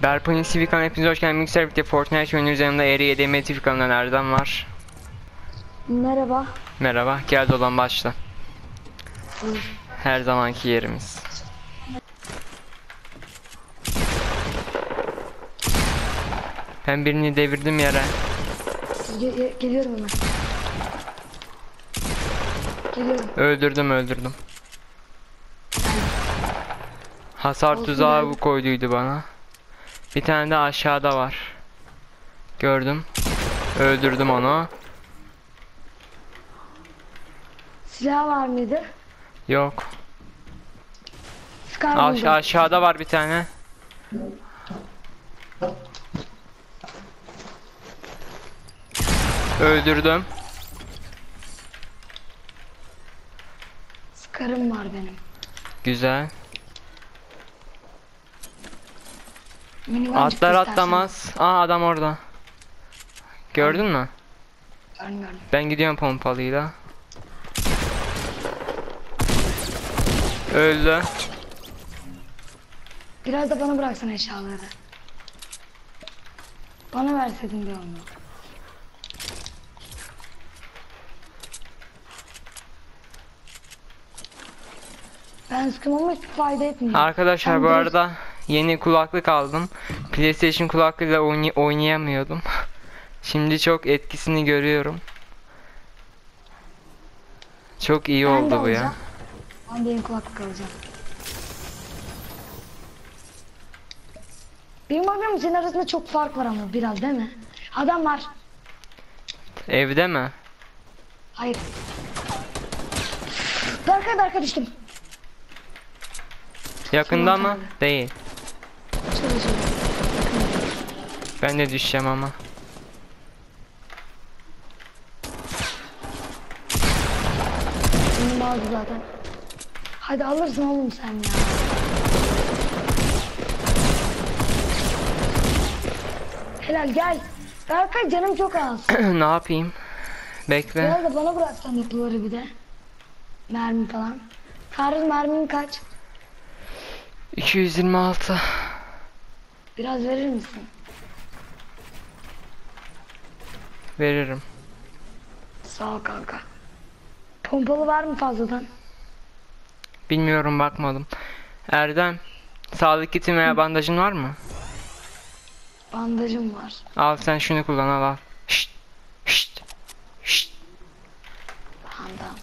Berpa'nın Civican hepinize hoş geldiniz. Bilgisayar birlikte Fortnite oynuyoruz. Yanımda Eri YDM Civican'dan Erdem var. Merhaba. Merhaba. Gel dolan başla. Her zamanki yerimiz. Ben birini devirdim yere. Ge- ge- geliyorum hemen. Geliyorum. Öldürdüm öldürdüm. Hasar Olsun tuzağı bu koyduydu bana. Bir tane de aşağıda var. Gördüm. Öldürdüm onu. Silah var mıydı? Yok. Aş aşağıda var bir tane. Öldürdüm. Scar'ım var benim. Güzel. Çıktı Atlar istersen. atlamaz. Aa adam orada. Gördün mü? Gördüm gördüm. Ben gidiyorum pompalıyla. Öldü. Biraz da bana bıraksana eşyaları. Bana verseydin bir onu. Ben sıkım ama hiçbir fayda etmiyor. Arkadaşlar bu arada yeni kulaklık aldım. PlayStation kulaklığıyla oynay- oynayamıyordum. Şimdi çok etkisini görüyorum. Çok iyi Ben oldu bu ya. Ben de yeni kulaklık alacağım. Benim bakıyorum senin arasında çok fark var ama biraz değil mi? Adam var. Evde mi? Hayır. Berkay Berkay düştüm. Yakında mı? Değil. Ben de düşeceğim ama. Benim aldı zaten. Hadi alırsın oğlum sen ya. Helal gel. Berkay canım çok az. ne yapayım? Bekle. Biraz da bana bıraksan yapıları bir de. Mermi falan. Tarız mermin kaç? 226. Biraz verir misin? Veririm. Sağ ol kanka. Pompalı var mı fazladan? Bilmiyorum bakmadım. Erdem. Sağlık kitin veya bandajın var mı? Bandajım var. Al sen şunu kullan al al. Şşt. Şşt. Şşt. Tamam.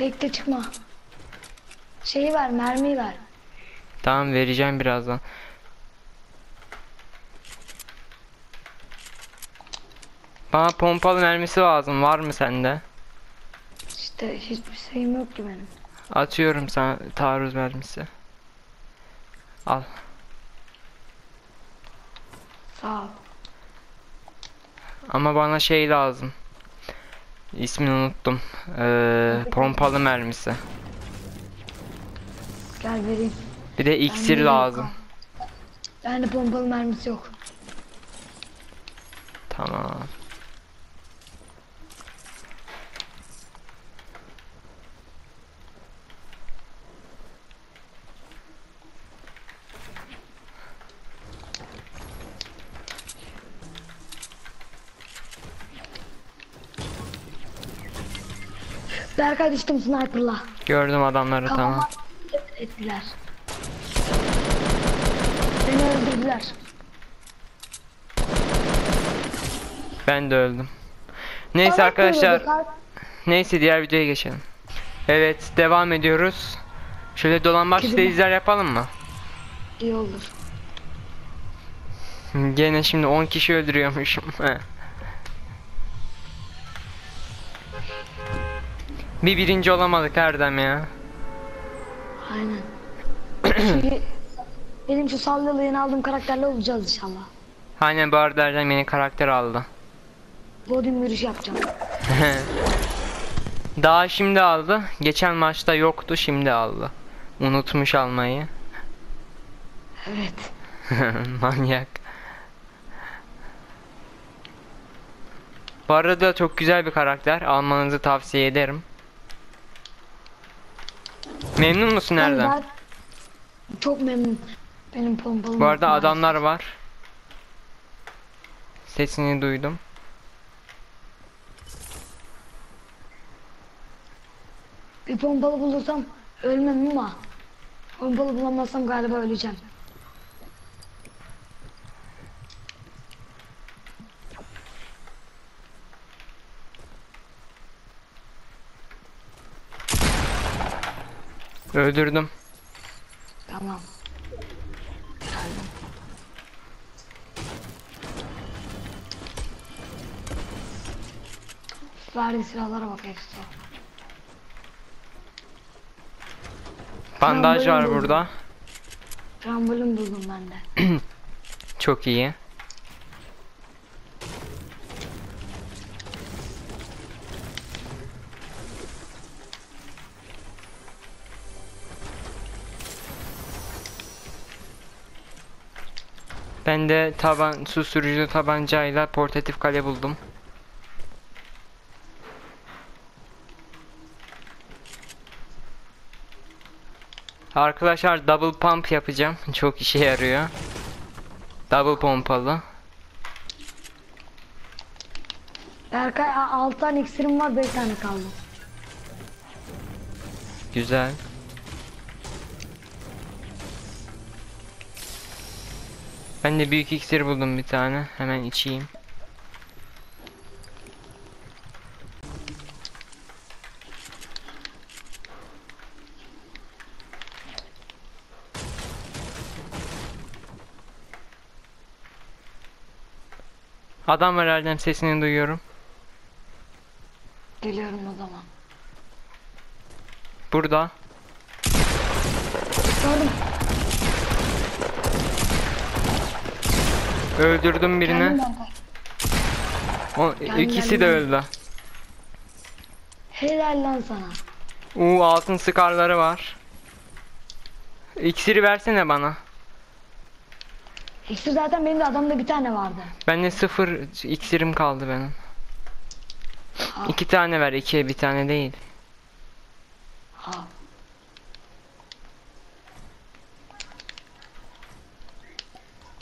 Bekle çıkma. Şeyi ver mermiyi ver. Tamam vereceğim birazdan. Bana pompalı mermisi lazım. Var mı sende? İşte hiçbir şeyim yok ki benim. Atıyorum sana taarruz mermisi. Al. Sağ ol. Ama bana şey lazım. İsmini unuttum. Ee, pompalı mermisi. Gel vereyim. Bir de iksir yok lazım. Bende pompalı mermisi yok. Tamam. Berkay düştüm sniper'la. Gördüm adamları tamam. Kafama ettiler. Beni öldürdüler. Ben de öldüm. Neyse Bana arkadaşlar. Neyse diğer videoya geçelim. Evet devam ediyoruz. Şöyle dolambaç denizler yapalım mı? İyi olur. Gene şimdi 10 kişi öldürüyormuşum. Bir birinci olamadık Erdem ya. Aynen. Şu- benim şu sallalı yeni aldığım karakterle olacağız inşallah. Aynen bu arada Erdem yeni karakter aldı. Podium yürüyüş yapacağım. Daha şimdi aldı. Geçen maçta yoktu şimdi aldı. Unutmuş almayı. Evet. Manyak. Bu arada çok güzel bir karakter. Almanızı tavsiye ederim. Memnun musun Ben Erdem? zaten- Çok memnun. Benim pompalım. Bu arada adamlar var. Sesini duydum. Bir pompalı bulursam ölmem ama pompalı bulamazsam galiba öleceğim. Öldürdüm. Tamam. Geldim. Verdiği silahlara bak ekstra. Bandaj var buldum. burada. Trambolin buldum ben de. Çok iyi. Ben de taban susturucu tabancayla portatif kale buldum. Arkadaşlar double pump yapacağım. Çok işe yarıyor. Double pompalı. Berkay 6 tane iksirim var 5 tane kaldı. Güzel. Ben de büyük iksir buldum bir tane. Hemen içeyim. Adam var Erdem sesini duyuyorum. Geliyorum o zaman. Burada. Gördüm. Öldürdüm Geldim birini. Berkay. O, Geldim, ikisi geldim, de geldim. öldü. Helal lan sana. Uuu altın skarları var. İksiri versene bana. İksir zaten benim de adamda bir tane vardı. Bende sıfır iksirim kaldı benim. Ha, İki tane ver, iki bir tane değil. ha.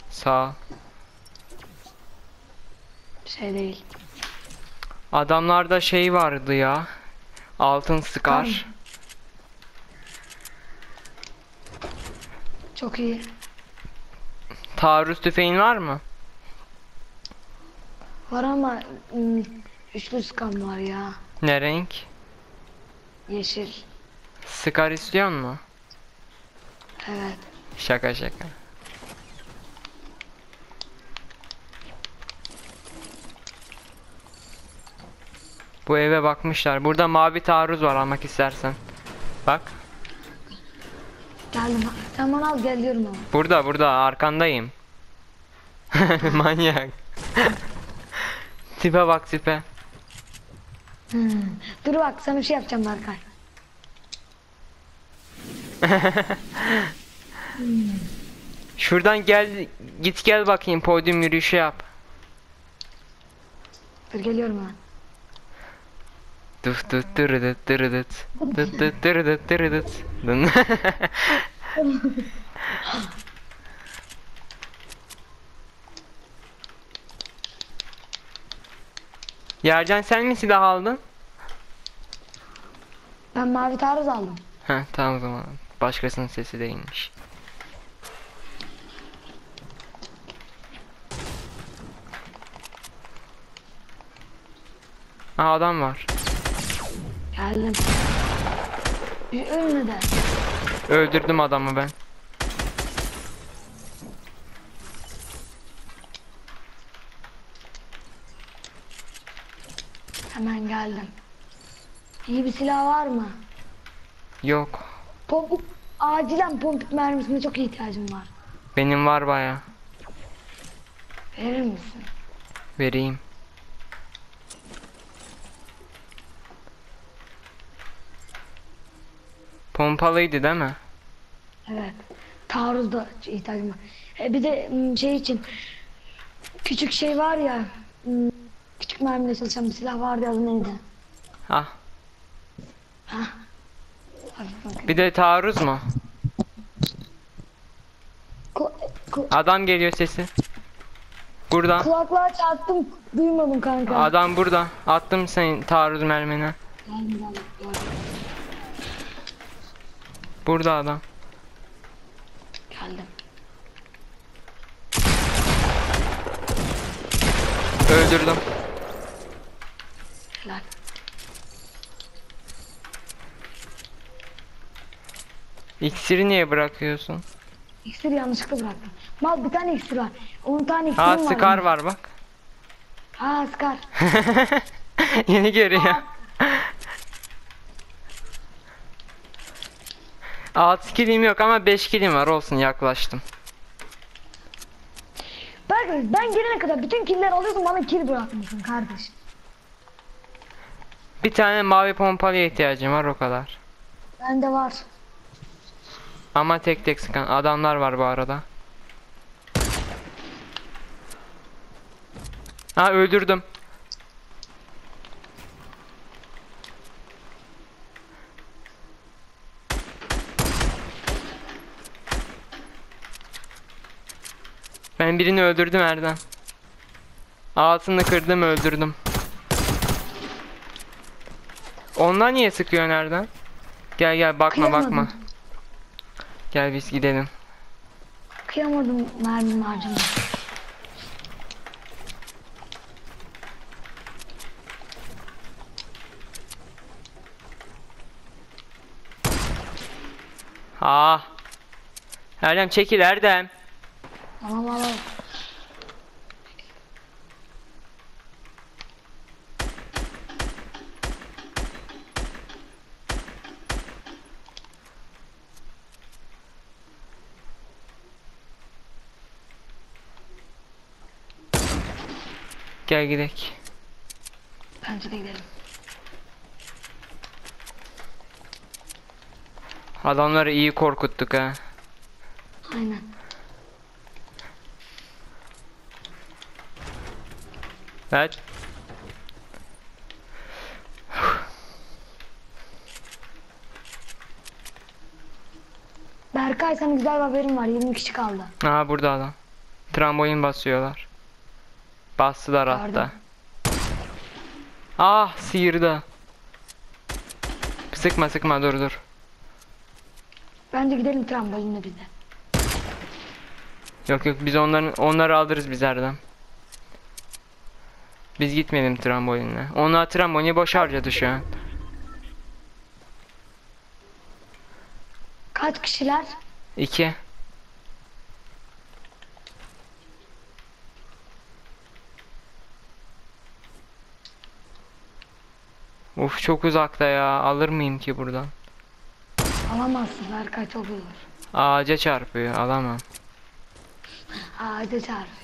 Sağ. Şey değil. Adamlarda şey vardı ya. Altın skar. Çok iyi. Taarruz tüfeğin var mı? Var ama ım, üçlü skam var ya. Ne renk? Yeşil. Skar istiyor mu? Evet. Şaka şaka. Bu eve bakmışlar. Burada mavi taarruz var almak istersen. Bak. Geldim. Bana al geliyorum ama. Burada burada arkandayım. Manyak. tipe bak tipe. Hmm. Dur bak sana bir şey yapacağım Berkay. Şuradan gel git gel bakayım podyum yürüyüşü yap. Dur geliyorum hemen. Dıt dıt dırıdıt dırıdıt. Dıt dıt dırıdıt dırıdıt. Dın. Yercan sen mi silah aldın? Ben mavi taarruz aldım. Heh tamam o zaman. Başkasının sesi değilmiş. Aa adam var. Geldim. Bir önüne de. Öldürdüm adamı ben. Hemen geldim. İyi bir silah var mı? Yok. Pompik, acilen pompik mermisine çok ihtiyacım var. Benim var baya. Verir misin? Vereyim. Pompalıydı değil mi? Evet. Taarruzda ihtiyacım var. E bir de şey için küçük şey var ya küçük mermiyle çalışan bir silah vardı adı neydi? Hafif bakayım. Bir de taarruz mu? Ko- Ku- Adam geliyor sesi. Burada. kulaklığa çarptım duymadım kanka. Adam burada. Attım senin taarruz mermini. Geldim geldim gördüm. Burada adam. Geldim. Öldürdüm. Helal. İksiri niye bırakıyorsun? İksir yanlışlıkla bıraktım. Mal bir tane iksir var. 10 tane iksirim Ha var. Scar benim. var bak. Ha Scar. Yeni görüyor. Altı kilim yok ama 5 kilim var olsun yaklaştım. Bak ben gelene kadar bütün killer alıyorsun bana kill bırakmıyorsun kardeş. Bir tane mavi pompalıya ihtiyacım var o kadar. Bende var. Ama tek tek sıkan adamlar var bu arada. Ha öldürdüm. Ben birini öldürdüm Erdem. Ağzını kırdım öldürdüm. Onlar niye sıkıyor Erdem? Gel gel bakma bakma. Kıyamadım. Gel biz gidelim. Kıyamadım mermimi harcama. Ah. Erdem çekil Erdem. Tamam al al. Gel gidelim. Bence de gidelim. Adamları iyi korkuttuk ha. Aynen. Evet. Berkay sana güzel bir haberim var. 20 kişi kaldı. Aha burada adam. Trambolin basıyorlar. Bastılar hatta. Ah sıyırdı. Sıkma sıkma dur dur. Bence gidelim trambolinle biz de. Yok yok biz onların onları alırız biz Erdem. Biz gitmeyelim trambolinle. Onlar trambolini boş harcadı şu an. Kaç kişiler? İki. Uf çok uzakta ya. Alır mıyım ki buradan? Alamazsın Berkay çok olur. Ağaca çarpıyor. Alamam. Ağaca çarpıyor.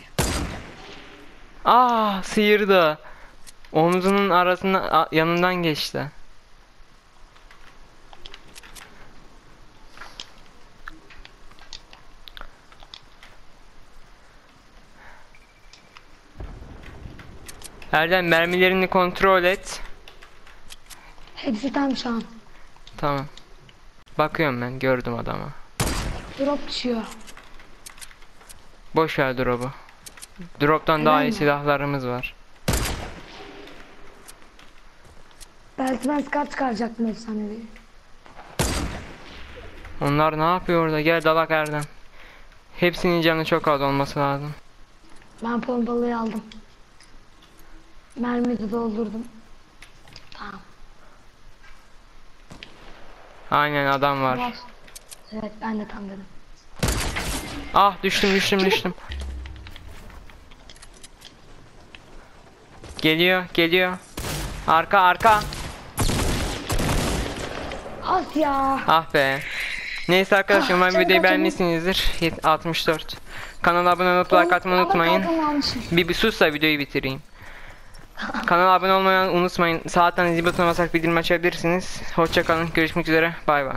Ah sıyırdı. Omzunun arasında a- yanından geçti. Erdem mermilerini kontrol et. Hepsi tam şu an. Tamam. Bakıyorum ben gördüm adamı. Drop düşüyor. Boş ver drop'u. Drop'tan daha iyi silahlarımız var. Belki ben Scar çıkaracaktım efsanevi. Onlar ne yapıyor orada? Gel dalak Erdem. Hepsinin canı çok az olması lazım. Ben pompalıyı aldım. Mermi de doldurdum. Tamam. Aynen adam var. Var. Evet ben de tam dedim. Ah düştüm düştüm düştüm. Geliyor geliyor. Arka arka. As ya. Ah be. Neyse arkadaşlar Ah, umarım canım videoyu beğenmişsinizdir. Yet- 64. Kanala abone olup like atmayı unutmayın. Bir, bir sus da videoyu bitireyim. Kanala abone olmayı unutmayın. Saatten zil butonuna basarak bildirim açabilirsiniz. Hoşçakalın. Görüşmek üzere. Bay bay.